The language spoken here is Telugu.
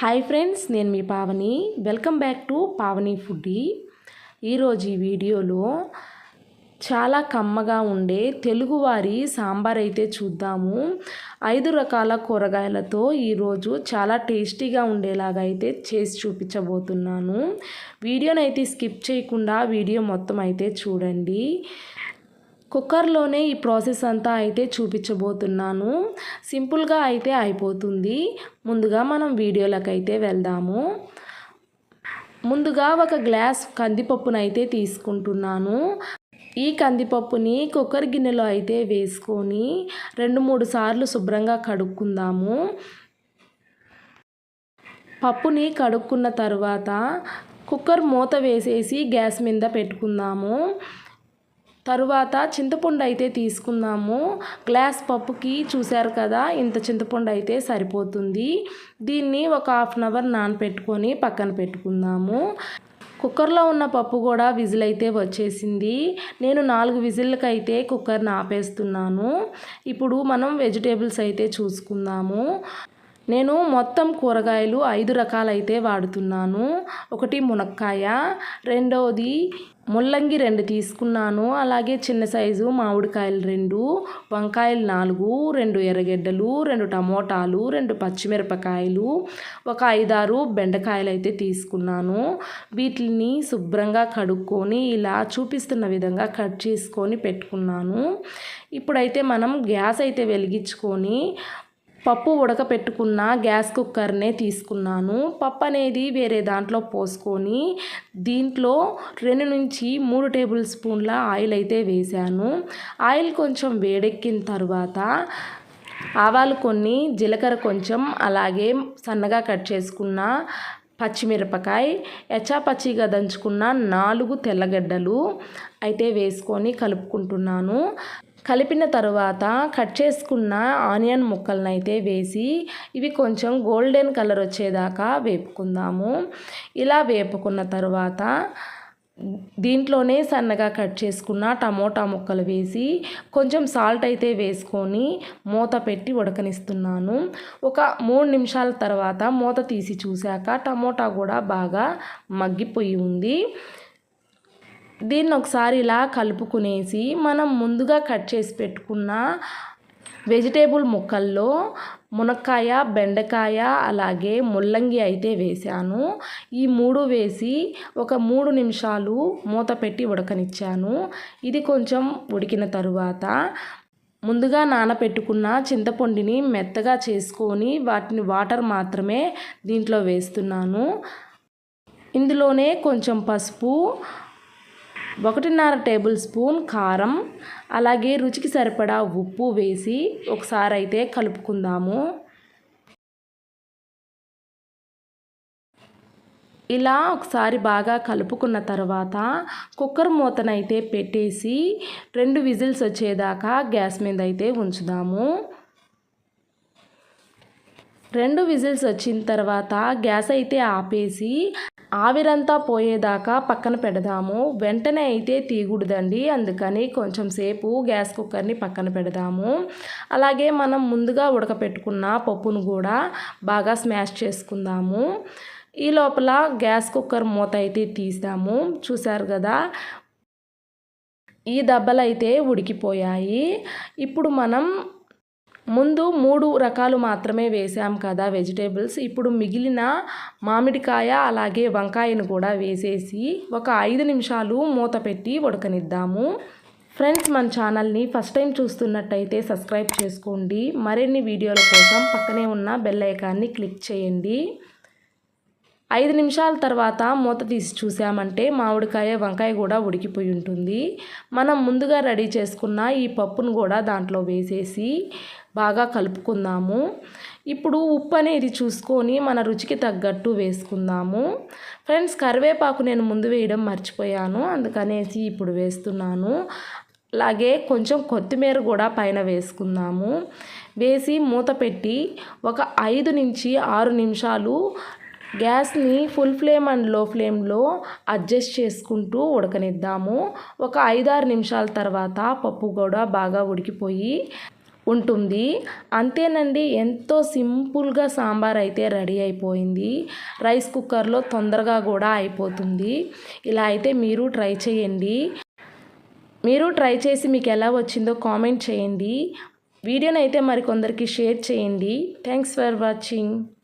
హాయ్ ఫ్రెండ్స్ నేను మీ Pavani. Welcome back to Pavani foodie ఈరోజు ఈ వీడియోలో చాలా కమ్మగా ఉండే తెలుగువారి సాంబార్ అయితే చూద్దాము. ఐదు రకాల కూరగాయలతో ఈరోజు చాలా టేస్టీగా ఉండేలాగా అయితే చేసి చూపించబోతున్నాను. వీడియోనైతే స్కిప్ చేయకుండా వీడియో మొత్తం అయితే చూడండి. కుక్కర్లోనే ఈ ప్రాసెస్ అంతా అయితే చూపించబోతున్నాను. సింపుల్గా అయితే అయిపోతుంది. ముందుగా మనం వీడియోలకు అయితే వెళ్దాము. ముందుగా ఒక గ్లాస్ కందిపప్పునైతే తీసుకుంటున్నాను. ఈ కందిపప్పుని కుక్కర్ గిన్నెలో అయితే వేసుకొని రెండు మూడు సార్లు శుభ్రంగా కడుక్కుందాము. పప్పుని కడుక్కున్న తర్వాత కుక్కర్ మూత వేసేసి గ్యాస్ మీద పెట్టుకుందాము. తరువాత చింతపండు అయితే తీసుకుందాము. గ్లాస్ పప్పుకి చూశారు కదా ఇంత చింతపండు అయితే సరిపోతుంది. దీన్ని ఒక హాఫ్ అన్ అవర్ నానపెట్టుకొని పక్కన పెట్టుకుందాము. కుక్కర్లో ఉన్న పప్పు కూడా విజిల్ అయితే వచ్చేసింది. నేను నాలుగు విజిల్కి అయితే కుక్కర్ని ఆపేస్తున్నాను. ఇప్పుడు మనం వెజిటేబుల్స్ అయితే చూసుకుందాము. నేను మొత్తం కూరగాయలు ఐదు రకాలైతే వాడుతున్నాను. ఒకటి మునక్కాయ రెండవది ముల్లంగి రెండు తీసుకున్నాను. అలాగే చిన్న సైజు మామిడికాయలు రెండు వంకాయలు నాలుగు రెండు ఎర్రగడ్డలు రెండు టమోటాలు రెండు పచ్చిమిరపకాయలు ఒక ఐదారు బెండకాయలు అయితే తీసుకున్నాను. వీటిని శుభ్రంగా కడుక్కొని ఇలా చూపిస్తున్న విధంగా కట్ చేసుకొని పెట్టుకున్నాను. ఇప్పుడైతే మనం గ్యాస్ అయితే వెలిగించుకొని పప్పు ఉడకపెట్టుకున్న గ్యాస్ కుక్కర్నే తీసుకున్నాను. పప్పు అనేది వేరే దాంట్లో పోసుకొని దీంట్లో రెండు నుంచి మూడు టేబుల్ స్పూన్ల ఆయిల్ అయితే వేశాను. ఆయిల్ కొంచెం వేడెక్కిన తర్వాత ఆవాలు కొన్ని జీలకర్ర కొంచెం అలాగే సన్నగా కట్ చేసుకున్న పచ్చిమిరపకాయ ఎచ్చాపచ్చిగా దంచుకున్న నాలుగు తెల్లగడ్డలు అయితే వేసుకొని కలుపుకుంటున్నాను. కలిపిన తర్వాత కట్ చేసుకున్న ఆనియన్ ముక్కలను అయితే వేసి ఇవి కొంచెం గోల్డెన్ కలర్ వచ్చేదాకా వేపుకుందాము. ఇలా వేపుకున్న తర్వాత దీంట్లోనే సన్నగా కట్ చేసుకున్న టమోటా ముక్కలు వేసి కొంచెం సాల్ట్ అయితే వేసుకొని మూత పెట్టి ఉడకనిస్తున్నాను. ఒక మూడు నిమిషాల తర్వాత మూత తీసి చూశాక టమోటా కూడా బాగా మగ్గిపోయి ఉంది. దీన్ని ఒకసారి ఇలా కలుపుకునేసి మనం ముందుగా కట్ చేసి పెట్టుకున్న వెజిటేబుల్ ముక్కల్లో మునక్కాయ బెండకాయ అలాగే ముల్లంగి అయితే వేశాను. ఈ మూడు వేసి ఒక మూడు నిమిషాలు మూత పెట్టి ఉడకనిచ్చాను. ఇది కొంచెం ఉడికిన తరువాత ముందుగా నానపెట్టుకున్న చింతపండుని మెత్తగా చేసుకొని వాటిని వాటర్ మాత్రమే దీంట్లో వేస్తున్నాను. ఇందులోనే కొంచెం పసుపు ఒకటిన్నర టేబుల్ స్పూన్ కారం అలాగే రుచికి సరిపడా ఉప్పు వేసి ఒకసారి అయితే కలుపుకుందాము. ఇలా ఒకసారి బాగా కలుపుకున్న తర్వాత కుక్కర్ మూతనైతే పెట్టేసి రెండు విజిల్స్ వచ్చేదాకా గ్యాస్ మీద అయితే ఉంచుదాము. రెండు విజిల్స్ వచ్చిన తర్వాత గ్యాస్ అయితే ఆపేసి ఆవిరంతా పోయేదాకా పక్కన పెడదాము. వెంటనే అయితే తీయకూడదండి. అందుకని కొంచెం సేపు గ్యాస్ కుక్కర్ని పక్కన పెడదాము. అలాగే మనం ముందుగా ఉడకపెట్టుకున్న పప్పును కూడా బాగా స్మాష్ చేసుకుందాము. ఈ లోపల గ్యాస్ కుక్కర్ మూత అయితే తీసాము. చూసారు కదా? ఈ దెబ్బలు అయితే ఉడికిపోయాయి. ఇప్పుడు మనం ముందు మూడు రకాలు మాత్రమే వేసాం కదా వెజిటేబుల్స్. ఇప్పుడు మిగిలిన మామిడికాయ అలాగే వంకాయను కూడా వేసేసి ఒక ఐదు నిమిషాలు మూత పెట్టి ఉడకనిద్దాము. ఫ్రెండ్స్ మన ఛానల్ని ఫస్ట్ టైం చూస్తున్నట్టయితే సబ్స్క్రైబ్ చేసుకోండి. మరిన్ని వీడియోల కోసం పక్కనే ఉన్న బెల్ ఐకాన్ని క్లిక్ చేయండి. ఐదు నిమిషాల తర్వాత మూత తీసి చూసామంటే మామిడికాయ వంకాయ కూడా ఉడికిపోయి ఉంటుంది. మనం ముందుగా రెడీ చేసుకున్న ఈ పప్పును కూడా దాంట్లో వేసేసి బాగా కలుపుకుందాము. ఇప్పుడు ఉప్పు అనేది చూసుకొని మన రుచికి తగ్గట్టు వేసుకుందాము. ఫ్రెండ్స్ కరివేపాకు నేను ముందు వేయడం మర్చిపోయాను. అందుకనేసి ఇప్పుడు వేస్తున్నాను. అలాగే కొంచెం కొత్తిమీర కూడా పైన వేసుకుందాము. వేసి మూత పెట్టి ఒక ఐదు నుంచి ఆరు నిమిషాలు గ్యాస్ని ఫుల్ ఫ్లేమ్ అండ్లో ఫ్లేమ్లో అడ్జస్ట్ చేసుకుంటూ ఉడకనిద్దాము. ఒక ఐదారు నిమిషాల తర్వాత పప్పు కూడా బాగా ఉడికిపోయి ఉంటుంది. అంతేనండి ఎంతో సింపుల్గా సాంబార్ అయితే రెడీ అయిపోయింది. రైస్ కుక్కర్లో తొందరగా కూడా అయిపోతుంది. ఇలా అయితే మీరు ట్రై చేయండి. మీరు ట్రై చేసి మీకు ఎలా వచ్చిందో కామెంట్ చేయండి. వీడియోని అయితే మరికొందరికి షేర్ చేయండి. Thanks for watching.